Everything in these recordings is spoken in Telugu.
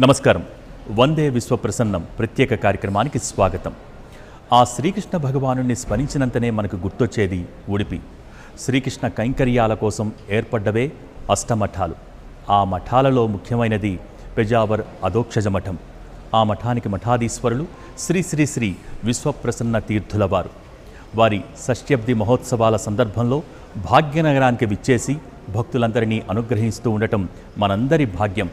నమస్కారం. వందే విశ్వప్రసన్నం ప్రత్యేక కార్యక్రమానికి స్వాగతం. ఆ శ్రీకృష్ణ భగవాను స్మరించినంతనే మనకు గుర్తొచ్చేది ఉడిపి. శ్రీకృష్ణ కైంకర్యాల కోసం ఏర్పడ్డవే అష్టమఠాలు. ఆ మఠాలలో ముఖ్యమైనది పెజావర్ అధోక్షజ మఠం. ఆ మఠానికి మఠాధీశ్వరులు శ్రీ శ్రీ శ్రీ విశ్వప్రసన్న తీర్థులవారు. వారి షష్ట్యబ్ది మహోత్సవాల సందర్భంలో భాగ్యనగరానికి విచ్చేసి భక్తులందరినీ అనుగ్రహిస్తూ ఉండటం మనందరి భాగ్యం.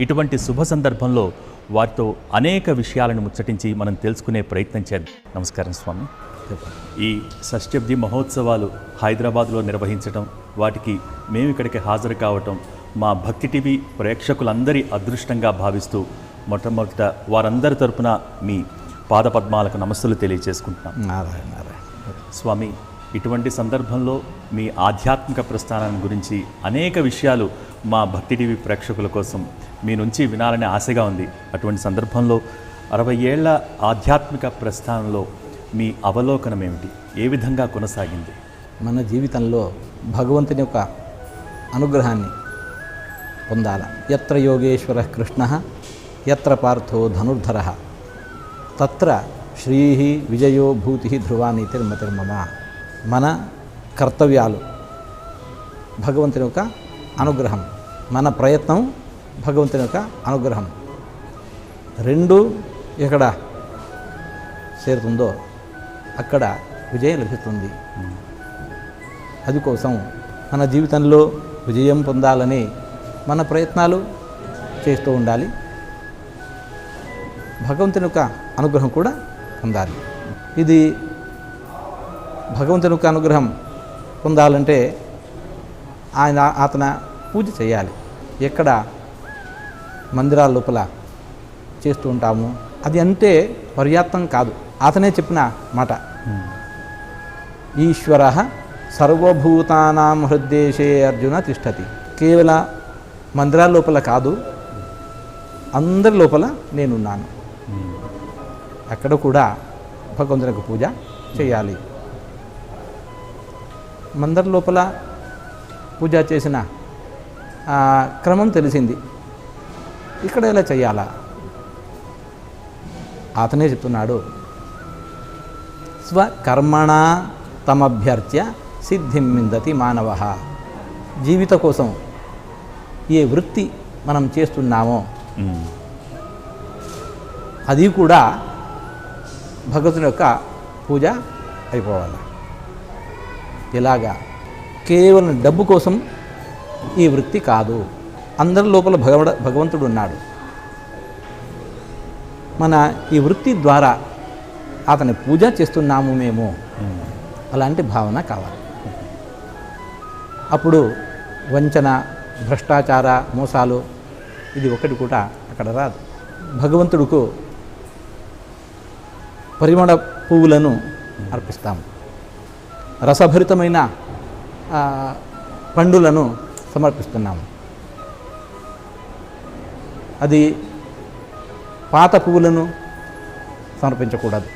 ఇటువంటి శుభ సందర్భంలో వారితో అనేక విషయాలను ముచ్చటించి మనం తెలుసుకునే ప్రయత్నం చేద్దాం. నమస్కారం స్వామి. ఈ షష్ట్యబ్ది మహోత్సవాలు హైదరాబాద్లో నిర్వహించటం వాటికి మేము ఇక్కడికి హాజరు కావటం మా భక్తి టీవీ ప్రేక్షకులందరి అదృష్టంగా భావిస్తూ మొట్టమొదట వారందరి తరపున మీ పాదపద్మాలకు నమస్సులు తెలియజేసుకుంటున్నాం. నారాయణ నారాయణ. స్వామి ఇటువంటి సందర్భంలో మీ ఆధ్యాత్మిక ప్రస్థానం గురించి అనేక విషయాలు మా భక్తి టీవీ ప్రేక్షకుల కోసం మీ నుంచి వినాలనే ఆశగా ఉంది. అటువంటి సందర్భంలో అరవై ఏళ్ళ ఆధ్యాత్మిక ప్రస్థానంలో మీ అవలోకనం ఏమిటి? ఏ విధంగా కొనసాగింది? మన జీవితంలో భగవంతుని యొక్క అనుగ్రహాన్ని పొందాల. ఎత్ర యోగేశ్వర కృష్ణ ఎత్ర పార్థో ధనుర్ధర తత్ర శ్రీ విజయో భూతి ధ్రువానీతిర్మతిర్మమ మన కర్తవ్యాలు. భగవంతుని యొక్క అనుగ్రహం. మన ప్రయత్నం భగవంతుని యొక్క అనుగ్రహం. రెండు ఎక్కడ చేరుతుందో అక్కడ విజయం లభిస్తుంది. అందుకోసం మన జీవితంలో విజయం పొందాలని మన ప్రయత్నాలు చేస్తూ ఉండాలి. భగవంతుని యొక్క అనుగ్రహం కూడా పొందాలి. ఇది భగవంతుని యొక్క అనుగ్రహం పొందాలంటే ఆయన అతను పూజ చేయాలి. ఎక్కడ? మందిరాల లోపల చేస్తూ ఉంటాము. అది అంటే పర్యాప్తం కాదు. అతనే చెప్పిన మాట. ఈశ్వర సర్వభూతానాం హృద్దేశే అర్జున తిష్టతి. కేవల మందిరాల లోపల కాదు అందరి లోపల నేనున్నాను. అక్కడ కూడా భగవంతునికి పూజ చేయాలి. మందిర లోపల పూజ చేసిన క్రమం తెలిసింది. ఇక్కడ ఎలా చేయాలా? అతనే చెప్తున్నాడు స్వకర్మణ తమభ్యర్చ్య సిద్ధిం విందతి మానవ. జీవిత కోసం ఏ వృత్తి మనం చేస్తున్నామో. అది కూడా భగవంతుని యొక్క పూజ అయిపోవాలి. ఇలాగా కేవలం డబ్బు కోసం ఈ వృత్తి కాదు. అందరి లోపల భగవ భగవంతుడు ఉన్నాడు. మన ఈ వృత్తి ద్వారా అతని పూజ చేస్తున్నాము మేము. అలాంటి భావన కావాలి. అప్పుడు వంచన భ్రష్టాచార మోసాలు ఇది ఒకటి కూడా అక్కడ రాదు. భగవంతుడుకు పరిమళ పువ్వులను అర్పిస్తాము. రసభరితమైన పండులను సమర్పిస్తున్నాము అది పాత పువ్వులను సమర్పించకూడదు.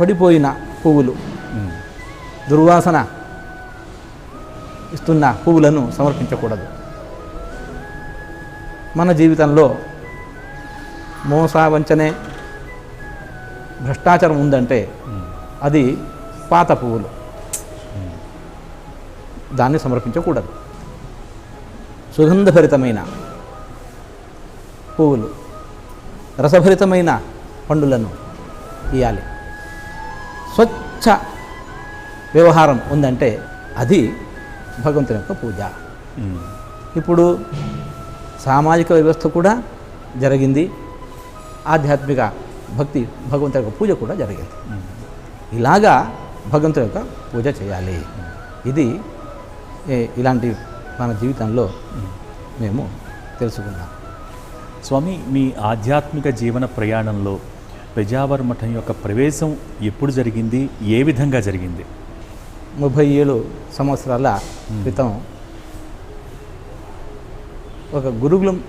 పడిపోయిన పువ్వులు. దుర్వాసన ఇస్తున్న పువ్వులను సమర్పించకూడదు మన జీవితంలో మోస వంచనే భ్రష్టాచారం ఉందంటే. అది పాత పువ్వులు దాన్ని సమర్పించకూడదు. సుగంధభరితమైన పువ్వులు రసభరితమైన పండులను ఇవ్వాలి స్వచ్ఛ వ్యవహారం ఉందంటే అది భగవంతుని యొక్క పూజ. ఇప్పుడు సామాజిక వ్యవస్థ కూడా జరిగింది. ఆధ్యాత్మిక భక్తి భగవంతుని యొక్క పూజ కూడా జరిగింది. ఇలాగా భగవంతుని యొక్క పూజ చేయాలి. ఇది ఇలాంటి మన జీవితంలో మేము తెలుసుకున్నాం. స్వామి మీ ఆధ్యాత్మిక జీవన ప్రయాణంలో పెజావర్ మఠం యొక్క ప్రవేశం ఎప్పుడు జరిగింది? ఏ విధంగా జరిగింది? ముప్పై ఏడు సంవత్సరాల క్రితం ఒక గురుకులం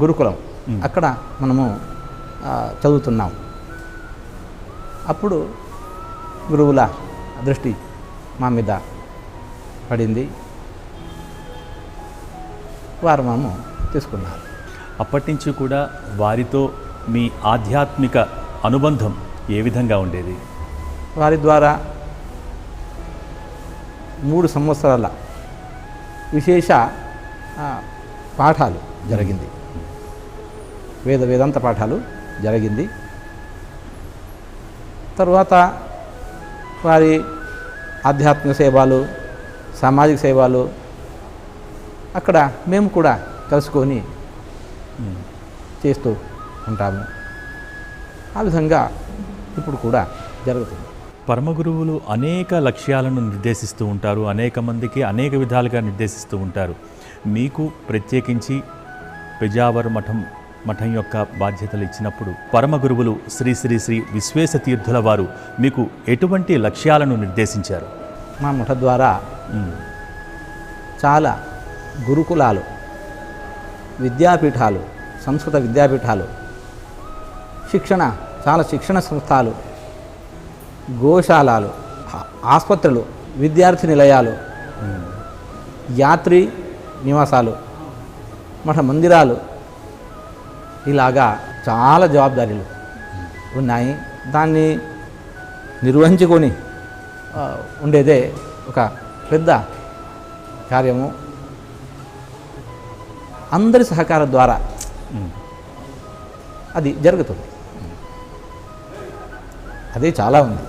గురుకులం. అక్కడ మనము చదువుతున్నాం. అప్పుడు గురువుల దృష్టి మా మీద పడింది. వారు మేము తీసుకున్నారు. అప్పటి నుంచి కూడా వారితో మీ ఆధ్యాత్మిక అనుబంధం ఏ విధంగా ఉండేది? వారి ద్వారా మూడు సంవత్సరాల విశేష పాఠాలు జరిగింది. వేద వేదాంత పాఠాలు జరిగింది. తరువాత వారి ఆధ్యాత్మిక సేవలు సామాజిక సేవలు అక్కడ మేము కూడా కలుసుకొని చేస్తూ ఉంటాము. ఆ విధంగా ఇప్పుడు కూడా జరుగుతుంది. పరమగురువులు అనేక లక్ష్యాలను నిర్దేశిస్తూ ఉంటారు అనేక మందికి అనేక విధాలుగా నిర్దేశిస్తూ ఉంటారు. మీకు ప్రత్యేకించి పెజావర్ మఠం మఠం యొక్క బాధ్యతలు ఇచ్చినప్పుడు పరమ గురువులు శ్రీ శ్రీ శ్రీ విశ్వేశ తీర్థుల వారు మీకు ఎటువంటి లక్ష్యాలను నిర్దేశించారు? మా ముఠ ద్వారా. చాలా గురుకులాలు విద్యాపీఠాలు సంస్కృత విద్యాపీఠాలు శిక్షణ చాలా శిక్షణ సంస్థలు గోశాలలు ఆసుపత్రులు విద్యార్థి నిలయాలు యాత్రి నివాసాలు మఠ మందిరాలు ఇలాగా చాలా జవాబారీలు ఉన్నాయి. దాన్ని నిర్వహించుకొని ఉండేదే ఒక పెద్ద కార్యము. అందరి సహకారం ద్వారా. అది జరుగుతుంది. అదే చాలా ఉంది.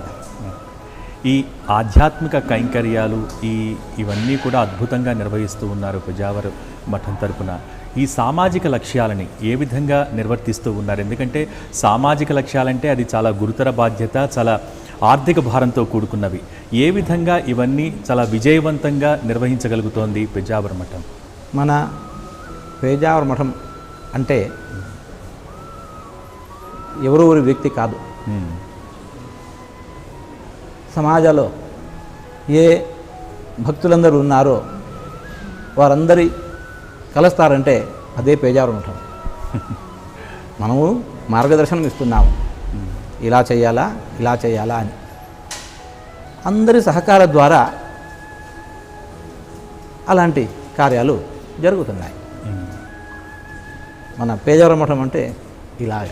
ఈ ఆధ్యాత్మిక కైంకర్యాలు ఈ ఇవన్నీ కూడా అద్భుతంగా నిర్వహిస్తూ ఉన్నారు పెజావర్ మఠం తరపున. ఈ సామాజిక లక్ష్యాలని ఏ విధంగా నిర్వర్తిస్తూ ఉన్నారు? ఎందుకంటే సామాజిక లక్ష్యాలంటే అది చాలా గురుతర బాధ్యత చాలా ఆర్థిక భారంతో కూడుకున్నవి. ఏ విధంగా ఇవన్నీ చాలా విజయవంతంగా నిర్వహించగలుగుతోంది పెజావర్ మఠం? మన పేజావర మఠం అంటే ఎవరో ఒక వ్యక్తి కాదు. సమాజంలో ఏ భక్తులందరూ ఉన్నారో వారందరి కలుస్తారంటే అదే పేజావర మఠం మనము మార్గదర్శనం ఇస్తున్నాము ఇలా చేయాలా ఇలా చేయాలా అని అందరి సహకారం ద్వారా అలాంటి కార్యాలు జరుగుతున్నాయి. మన పేజావర మఠం అంటే ఇలా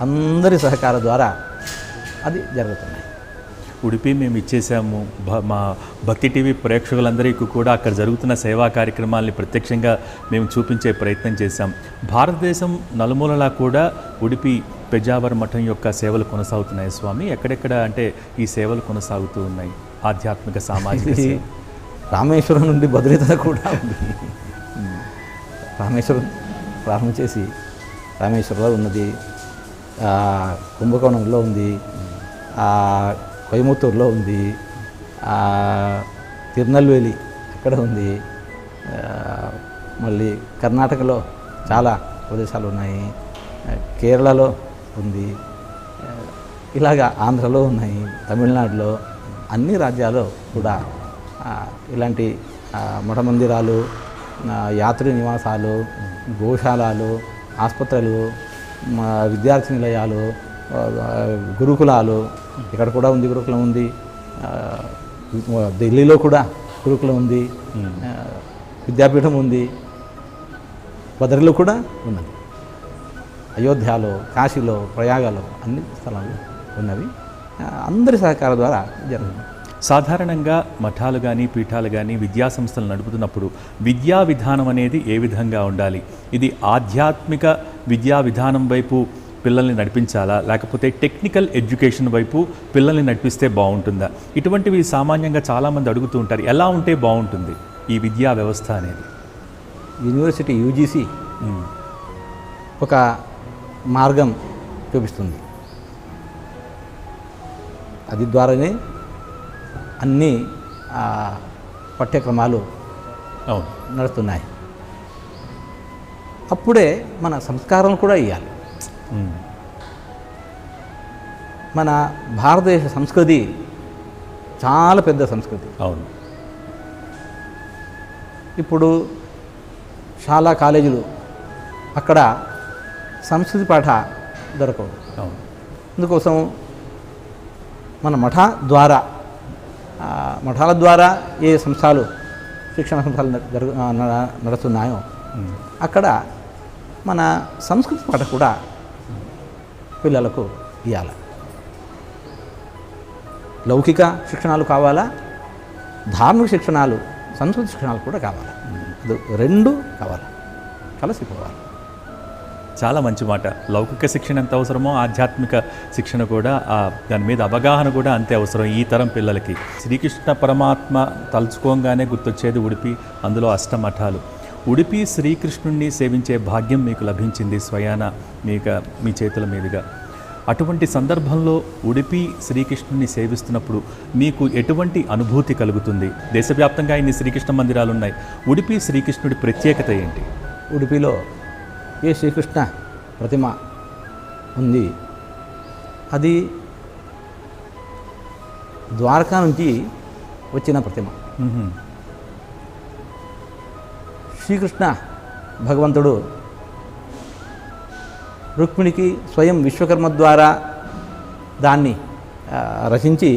అందరి సహకారం ద్వారా అది జరుగుతున్నాయి. ఉడిపి మేము ఇచ్చేసాము. భ- మా భక్తి టీవీ ప్రేక్షకులందరికీ కూడా అక్కడ జరుగుతున్న సేవా కార్యక్రమాల్ని ప్రత్యక్షంగా మేము చూపించే ప్రయత్నం చేశాం. భారతదేశం నలుమూలలా కూడా ఉడిపి పెజావర్ మఠం యొక్క సేవలు కొనసాగుతున్నాయి స్వామి. ఎక్కడెక్కడ అంటే ఈ సేవలు కొనసాగుతూ ఉన్నాయి. ఆధ్యాత్మిక సామాజిక. రామేశ్వరం నుండి భద్రత కూడా ఉంది. రామేశ్వరం ప్రారంభం చేసి రామేశ్వరంలో ఉన్నది కుంభకోణంలో ఉంది కోయముత్తూరులో ఉంది తిరునల్వేలి అక్కడ ఉంది మళ్ళీ కర్ణాటకలో చాలా ప్రదేశాలు ఉన్నాయి కేరళలో ఉంది ఇలాగ ఇలాగా ఆంధ్రలో ఉన్నాయి తమిళనాడులో అన్ని రాజ్యాల్లో కూడా ఇలాంటి మఠ మందిరాలు యాత్రి నివాసాలు గోశాలలు ఆసుపత్రులు మా విద్యార్థి నిలయాలు గురుకులాలు ఇక్కడ కూడా ఉంది గురుకులం ఉంది ఢిల్లీలో కూడా గురుకులం ఉంది విద్యాపీఠం ఉంది బదరిలో కూడా ఉన్నది. అయోధ్యలో కాశీలో ప్రయాగలో అన్ని స్థలాలు ఉన్నవి. అందరి సహకారం ద్వారా జరుగుతుంది. సాధారణంగా మఠాలు కానీ పీఠాలు కానీ విద్యా సంస్థలు నడుపుతున్నప్పుడు విద్యా విధానం అనేది ఏ విధంగా ఉండాలి? ఇది ఆధ్యాత్మిక విద్యా విధానం వైపు పిల్లల్ని నడిపించాలా? లేకపోతే టెక్నికల్ ఎడ్యుకేషన్ వైపు పిల్లల్ని నడిపిస్తే బాగుంటుందా? ఇటువంటివి సామాన్యంగా చాలామంది అడుగుతూ ఉంటారు. ఎలా ఉంటే బాగుంటుంది ఈ విద్యా వ్యవస్థ అనేది? యూనివర్సిటీ యూజీసీ ఒక మార్గం చూపిస్తుంది. అది ద్వారానే అన్ని పాఠ్యక్రమాలు అవును. నడుస్తున్నాయి. అప్పుడే మన సంస్కారం కూడా ఇవ్వాలి మన భారతదేశ సంస్కృతి చాలా పెద్ద సంస్కృతి. అవును. ఇప్పుడు చాలా కాలేజీలు అక్కడ సంస్కృతి పాఠ దొరకవు. అవును. అందుకోసం మన మఠ ద్వారా మఠాల ద్వారా ఏ సంస్థలు శిక్షణ సంస్థలు నడుస్తున్నాయో అక్కడ మన సంస్కృతి పాట కూడా పిల్లలకు ఇవ్వాలి లౌకిక శిక్షణాలు కావాలా? ధార్మిక శిక్షణాలు సంస్కృతి శిక్షణాలు కూడా కావాలి? రెండు కావాలి? కలిసిపోవాలి. చాలా మంచి మాట. లౌకిక శిక్షణ ఎంత అవసరమో ఆధ్యాత్మిక శిక్షణ కూడా దాని మీద అవగాహన కూడా అంతే అవసరం ఈ తరం పిల్లలకి. శ్రీకృష్ణ పరమాత్మ తలుచుకోగానే గుర్తొచ్చేది ఉడిపి అందులో అష్టమఠాలు. ఉడిపి శ్రీకృష్ణుణ్ణి సేవించే భాగ్యం మీకు లభించింది స్వయాన మీక మీ చేతుల మీదుగా. అటువంటి సందర్భంలో ఉడిపి శ్రీకృష్ణుని సేవిస్తున్నప్పుడు మీకు ఎటువంటి అనుభూతి కలుగుతుంది? దేశవ్యాప్తంగా ఇన్ని శ్రీకృష్ణ మందిరాలు ఉన్నాయి ఉడిపి శ్రీకృష్ణుడి ప్రత్యేకత ఏంటి? ఉడిపిలో ఏ శ్రీకృష్ణ ప్రతిమ ఉంది? అది ద్వారకా నుంచి వచ్చిన ప్రతిమ. శ్రీకృష్ణ భగవంతుడు రుక్మిణికి స్వయం విశ్వకర్మ ద్వారా దాన్ని రచించి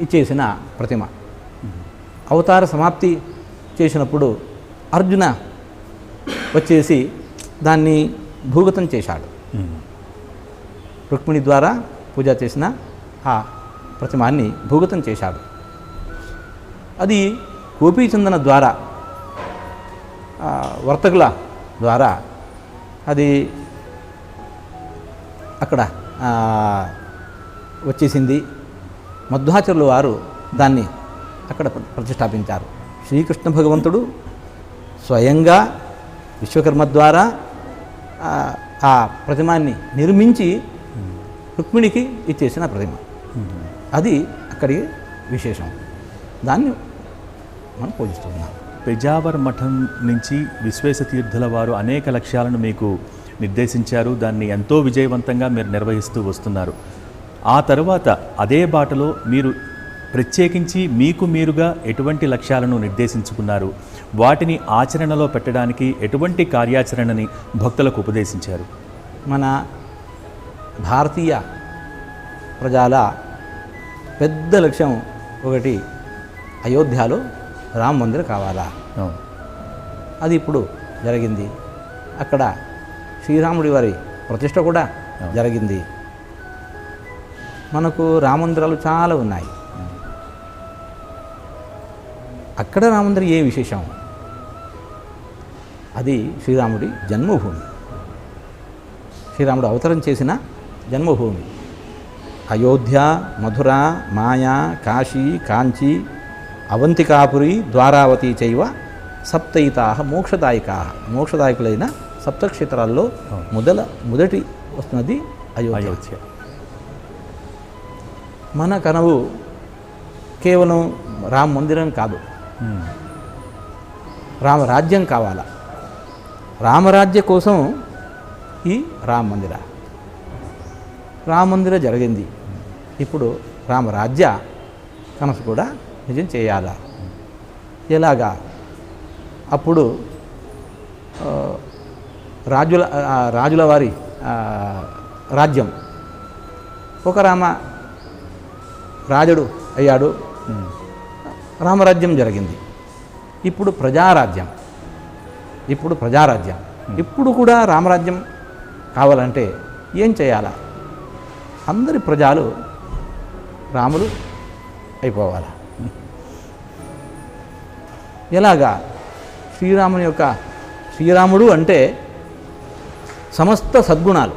ఇచ్చేసిన ప్రతిమ. అవతార సమాప్తి చేసినప్పుడు అర్జున వచ్చేసి దాన్ని భూగతం చేశాడు. రుక్మిణి ద్వారా పూజ చేసిన ఆ ప్రతిమాన్ని భూగతం చేశాడు. అది గోపీచందన ద్వారా వర్తకుల ద్వారా అది అక్కడ వచ్చేసింది. మధ్వాచార్యుల వారు దాన్ని అక్కడ ప్రతిష్టాపించారు. శ్రీకృష్ణ భగవంతుడు స్వయంగా విశ్వకర్మ ద్వారా ఆ, ప్రతిమాన్ని నిర్మించి రుక్మిణికి ఇచ్చేసిన ప్రతిమ. అది అక్కడి విశేషం. దాన్ని మనం పూజిస్తున్నాం పెజావర్ మఠం నుంచి విశ్వేశతీర్థుల వారు అనేక లక్ష్యాలను మీకు నిర్దేశించారు. దాన్ని ఎంతో విజయవంతంగా మీరు నిర్వహిస్తూ వస్తున్నారు. ఆ తర్వాత అదే బాటలో మీరు ప్రత్యేకించి మీకు మీరుగా ఎటువంటి లక్ష్యాలను నిర్దేశించుకున్నారు? వాటిని ఆచరణలో పెట్టడానికి ఎటువంటి కార్యాచరణని భక్తులకు ఉపదేశించారు? మన భారతీయ ప్రజల పెద్ద లక్ష్యం ఒకటి అయోధ్యలో రామ మందిరం కావాలా. అది ఇప్పుడు జరిగింది. అక్కడ శ్రీరాముడి వారి ప్రతిష్ట కూడా జరిగింది. మనకు రామందిరాలు చాలా ఉన్నాయి. అక్కడ రామందిరం ఏ విశేషం? అది శ్రీరాముడి జన్మభూమి. శ్రీరాముడు అవతరం చేసిన జన్మభూమి. అయోధ్య మధుర మాయా కాశీ కాంచీ అవంతికాపురి ద్వారావతి చైవ సప్తయితా మోక్షదాయికా. మోక్షదాయకులైన సప్తక్షేత్రాల్లో మొదల మొదటి వస్తున్నది అయోధ్య. మన కనవు కేవలం రామ మందిరం కాదు. రామరాజ్యం కావాలా? రామరాజ్య కోసం ఈ రామ మందిర. రామ మందిర జరిగింది. ఇప్పుడు రామరాజ్య కనసు కూడా నిజం చేయాలా? ఎలాగా? అప్పుడు రాజుల రాజుల వారి రాజ్యం. ఒక రామ రాజుడు అయ్యాడు. రామరాజ్యం జరిగింది. ఇప్పుడు ప్రజారాజ్యం. ఇప్పుడు ప్రజారాజ్యం. ఇప్పుడు కూడా రామరాజ్యం కావాలంటే ఏం చేయాలా? అందరి ప్రజలు రాములు అయిపోవాలి? ఎలాగా? శ్రీరాముని యొక్క శ్రీరాముడు అంటే సమస్త సద్గుణాలు.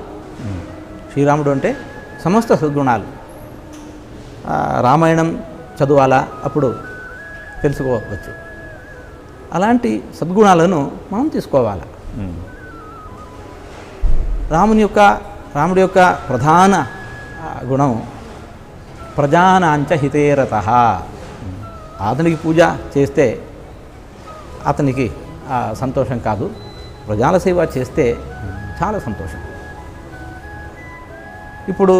శ్రీరాముడు అంటే సమస్త సద్గుణాలు. రామాయణం చదవాలా? అప్పుడు తెలుసుకోవచ్చు. అలాంటి సద్గుణాలను మనం తీసుకోవాలి. రాముని యొక్క రాముడి యొక్క ప్రధాన గుణం ప్రజానాంచ హితేరత అతనికి పూజ చేస్తే అతనికి సంతోషం కాదు. ప్రజల సేవ చేస్తే చాలా సంతోషం. ఇప్పుడు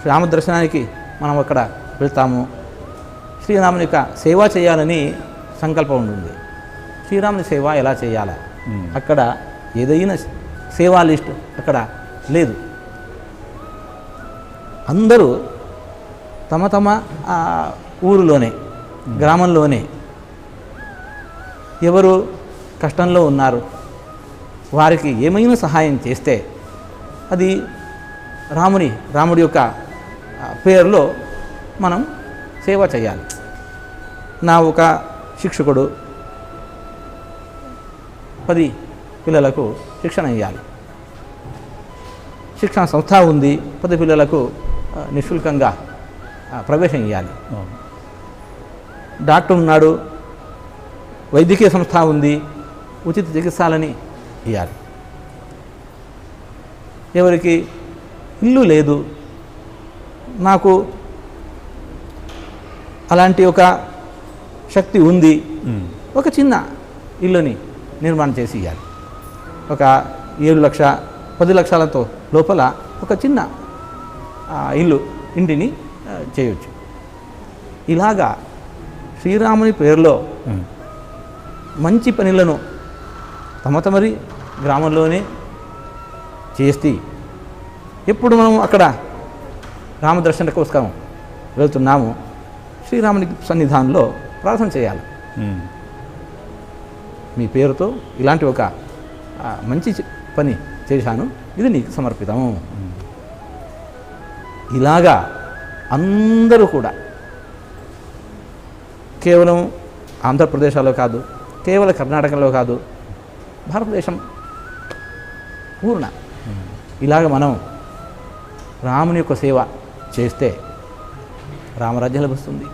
శ్రీరామ దర్శనానికి మనం అక్కడ వెళ్తాము. శ్రీరాముని యొక్క సేవ చేయాలని సంకల్పం ఉంటుంది. శ్రీరాముని సేవ ఎలా చేయాలా. అక్కడ ఏదైనా సేవా లిస్ట్ అక్కడ లేదు. అందరూ తమ తమ ఊరిలోనే గ్రామంలోనే ఎవరు కష్టంలో ఉన్నారు వారికి ఏమైనా సహాయం చేస్తే అది రాముని రాముడి యొక్క పేరులో మనం సేవ చేయాలి. నా ఒక శిక్షకుడు పది పిల్లలకు శిక్షణ ఇవ్వాలి శిక్షణ సంస్థ ఉంది పది పిల్లలకు నిశుల్కంగా ప్రవేశం ఇవ్వాలి డాక్టర్ ఉన్నాడు వైద్యకీయ సంస్థ ఉంది ఉచిత చికిత్సాలని ఇవ్వాలి ఎవరికి ఇల్లు లేదు నాకు అలాంటి ఒక శక్తి ఉంది. ఒక చిన్న ఇల్లుని నిర్మాణం చేసి ఇవ్వాలి ఒక ఏడు లక్ష పది లక్షలతో లోపల ఒక చిన్న ఇల్లు ఇంటిని ఆ, చేయొచ్చు ఇలాగా శ్రీరాముని పేరులో. మంచి పనులను తమ తమరి గ్రామంలోనే చేసి ఎప్పుడు మనం అక్కడ రామదర్శన కోసం వెళ్తున్నాము శ్రీరాముని సన్నిధానంలో ప్రార్థన చేయాలి. మీ పేరుతో ఇలాంటి ఒక మంచి పని చేశాను. ఇది నీకు సమర్పితము. ఇలాగా అందరూ కూడా కేవలం ఆంధ్రప్రదేశ్లో కాదు కేవలం కర్ణాటకలో కాదు భారతదేశం పూర్ణ. ఇలాగ మనం రాముని యొక్క సేవ చేస్తే రామరాజ్యం లభిస్తుంది.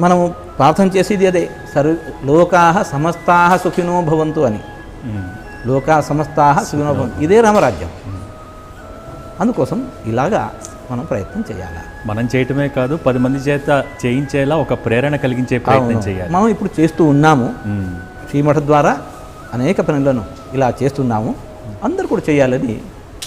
మనము ప్రార్థన చేసేది అదే. సర్వ లోకా సమస్తా సుఖినో భవంతు అని. లోకా సమస్తా సుఖినో భవంతు. ఇదే రామరాజ్యం. అందుకోసం ఇలాగా మనం ప్రయత్నం చేయాలి? మనం చేయటమే కాదు పది మంది చేత చేయించేలా ఒక ప్రేరణ కలిగించే ప్రయత్నం. చేయాలి. మనం ఇప్పుడు చేస్తూ ఉన్నాము. శ్రీమఠ ద్వారా అనేక పనులను ఇలా చేస్తున్నాము. అందరూ కూడా చేయాలని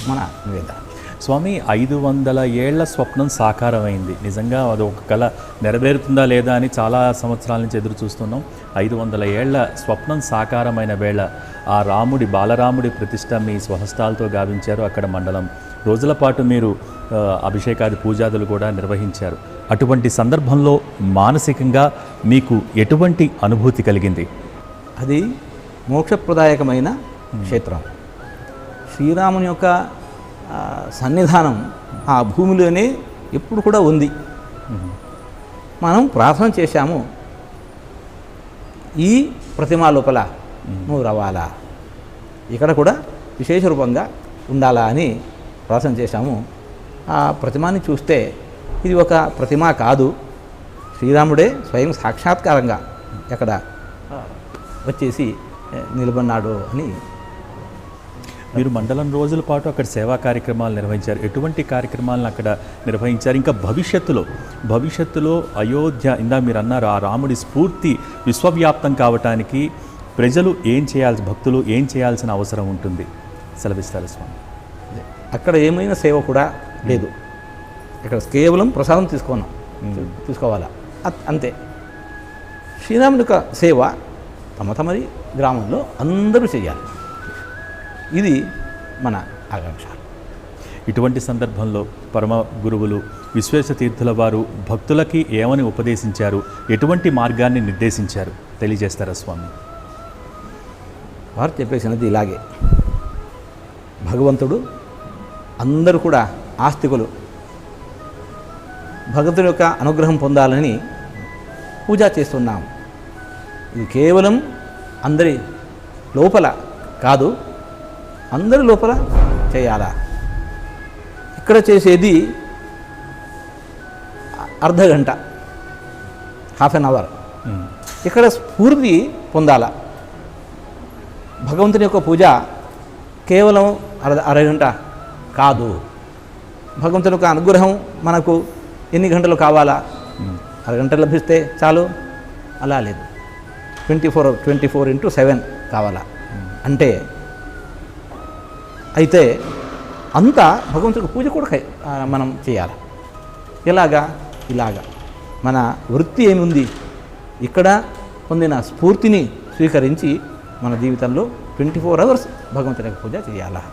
మన నివేదన. స్వామి ఐదు వందల ఏళ్ళ స్వప్నం సాకారమైంది. నిజంగా అది ఒక కళ నెరవేరుతుందా లేదా అని చాలా సంవత్సరాల నుంచి ఎదురు చూస్తున్నాం. ఐదు వందల ఏళ్ళ స్వప్నం సాకారమైన వేళ ఆ రాముడి బాలరాముడి ప్రతిష్ట మీ స్వహస్తాలతో గావించారు అక్కడ మండలం. రోజుల పాటు మీరు అభిషేకాది పూజాదులు కూడా నిర్వహించారు. అటువంటి సందర్భంలో మానసికంగా మీకు ఎటువంటి అనుభూతి కలిగింది? అది మోక్షప్రదాయకమైన క్షేత్రం. శ్రీరాముని యొక్క సన్నిధానం ఆ భూమిలోనే ఎప్పుడు కూడా ఉంది. మనం ప్రార్థన చేశాము. ఈ ప్రతిమా లోపల నువ్వు రవాలా? ఇక్కడ కూడా విశేష రూపంగా ఉండాలా అని ప్రార్థన చేశాము. ఆ ప్రతిమాని చూస్తే ఇది ఒక ప్రతిమ కాదు. శ్రీరాముడే స్వయం సాక్షాత్కారంగా అక్కడ ఆ, వచ్చేసి నిలబడినాడు అని మీరు మండలం రోజుల పాటు అక్కడ సేవా కార్యక్రమాలు నిర్వహించారు. ఎటువంటి కార్యక్రమాలను అక్కడ నిర్వహించారు? ఇంకా భవిష్యత్తులో భవిష్యత్తులో అయోధ్య ఇందా మీరు అన్నారు ఆ రాముడి స్ఫూర్తి విశ్వవ్యాప్తం కావటానికి ప్రజలు ఏం చేయాల్సి భక్తులు ఏం చేయాల్సిన అవసరం ఉంటుంది? సెలవిస్తారు స్వామి. అక్కడ ఏమైనా సేవ కూడా లేదు. ఇక్కడ కేవలం ప్రసాదం తీసుకున్నాం తీసుకోవాలా? అంతే. శ్రీరాముని యొక్క సేవ తమ తమరి గ్రామంలో అందరూ చేయాలి. ఇది మన ఆకాంక్ష. ఇటువంటి సందర్భంలో పరమ గురువులు విశ్వేశతీర్థుల వారు భక్తులకి ఏమని ఉపదేశించారు? ఎటువంటి మార్గాన్ని నిర్దేశించారు? తెలియజేస్తారా స్వామి? వారు చెప్పేసినది ఇలాగే. భగవంతుడు అందరూ కూడా ఆస్తికులు. భగవంతుడి యొక్క అనుగ్రహం పొందాలని పూజ చేస్తున్నాం. ఇది కేవలం అందరి లోపల కాదు అందరి లోపల చేయాలా? ఇక్కడ చేసేది అర్ధ గంట హాఫ్ అన్ అవర్. ఇక్కడ స్ఫూర్తి పొందాలా? భగవంతుని యొక్క పూజ కేవలం అర అరగంట కాదు. భగవంతుని యొక్క అనుగ్రహం మనకు ఎన్ని గంటలు కావాలా? అరగంట లభిస్తే చాలు. అలా లేదు. Twenty four twenty four into seven కావాలా? అంటే అయితే అంతా భగవంతుడికి పూజ కూడా మనం చేయాలి. ఎలాగా? ఇలాగా. మన వృత్తి ఏముంది? ఇక్కడ పొందిన స్ఫూర్తిని స్వీకరించి మన జీవితంలో ట్వంటీ ఫోర్ అవర్స్ భగవంతునికి పూజ చేయాలా.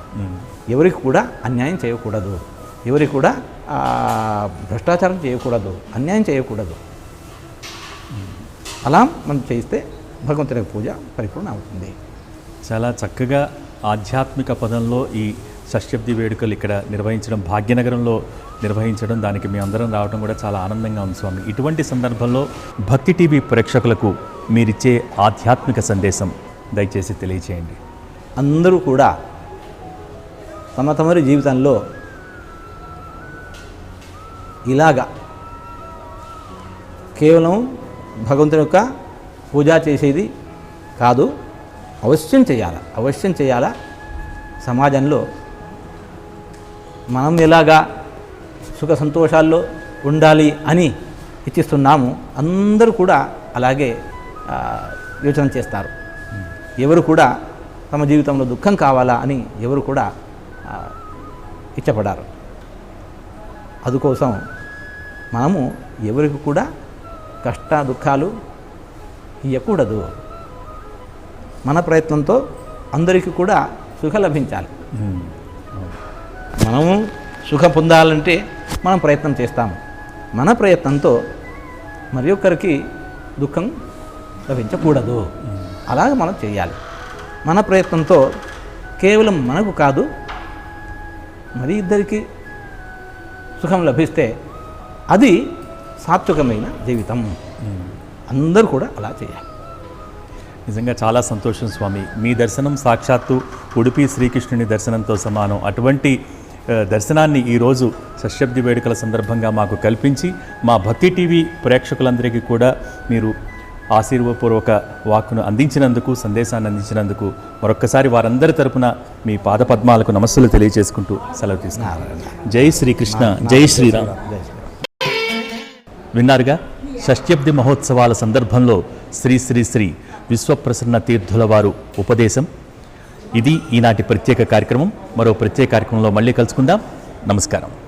ఎవరికి కూడా అన్యాయం చేయకూడదు. ఎవరికి కూడా భ్రష్టాచారం చేయకూడదు. అన్యాయం చేయకూడదు. అలా మనం చేస్తే భగవంతుని యొక్క పూజ పరిపూర్ణ అవుతుంది చాలా చక్కగా ఆధ్యాత్మిక పదంలో ఈ షష్ఠబ్ది వేడుకలు ఇక్కడ నిర్వహించడం భాగ్యనగరంలో నిర్వహించడం దానికి మీ అందరం రావడం కూడా చాలా ఆనందంగా ఉంది స్వామి. ఇటువంటి సందర్భంలో భక్తి టీవీ ప్రేక్షకులకు మీరిచ్చే ఆధ్యాత్మిక సందేశం దయచేసి తెలియచేయండి. అందరూ కూడా తమ తమరి జీవితంలో ఇలాగా కేవలం భగవంతుని యొక్క పూజ చేసేది కాదు అవశ్యం చేయాలా? అవశ్యం చేయాలా? సమాజంలో మనం ఎలాగా సుఖ సంతోషాల్లో ఉండాలి అని ఇచ్చిస్తున్నాము అందరూ కూడా అలాగే యోచన చేస్తారు. ఎవరు కూడా తమ జీవితంలో దుఃఖం కావాలా అని ఎవరు కూడా ఇచ్చపడారు అందుకోసం మనము ఎవరికి కూడా కష్ట దుఃఖాలు ఇవ్వకూడదు మన ప్రయత్నంతో అందరికీ కూడా సుఖ లభించాలి. మనము సుఖం పొందాలంటే మనం ప్రయత్నం చేస్తాము. మన ప్రయత్నంతో మరి ఒక్కరికి దుఃఖం లభించకూడదు. అలాగ మనం చేయాలి. మన ప్రయత్నంతో కేవలం మనకు కాదు మరి ఇద్దరికి సుఖం లభిస్తే అది సాత్వికమైన జీవితం. అందరూ కూడా అలా చేయాలి. నిజంగా చాలా సంతోషం స్వామి. మీ దర్శనం సాక్షాత్తు ఉడిపి శ్రీకృష్ణుని దర్శనంతో సమానం. అటువంటి దర్శనాన్ని ఈరోజు షష్ఠబ్ది వేడుకల సందర్భంగా మాకు కల్పించి మా భక్తి టీవీ ప్రేక్షకులందరికీ కూడా మీరు ఆశీర్వపూర్వక వాక్కును అందించినందుకు సందేశాన్ని అందించినందుకు మరొక్కసారి వారందరి తరపున మీ పాదపద్మాలకు నమస్సులు తెలియజేసుకుంటూ సెలవు తీసుకున్నారు జై శ్రీకృష్ణ జై శ్రీరామ్. జై శ్రీరామ్. విన్నారుగా? షష్ట్యబ్ది మహోత్సవాల సందర్భంలో శ్రీ శ్రీ శ్రీ విశ్వప్రసన్న తీర్థుల వారు ఉపదేశం. ఇది ఈనాటి ప్రత్యేక కార్యక్రమం. మరో ప్రత్యేక కార్యక్రమంలో మళ్ళీ కలుసుకుందాం. నమస్కారం.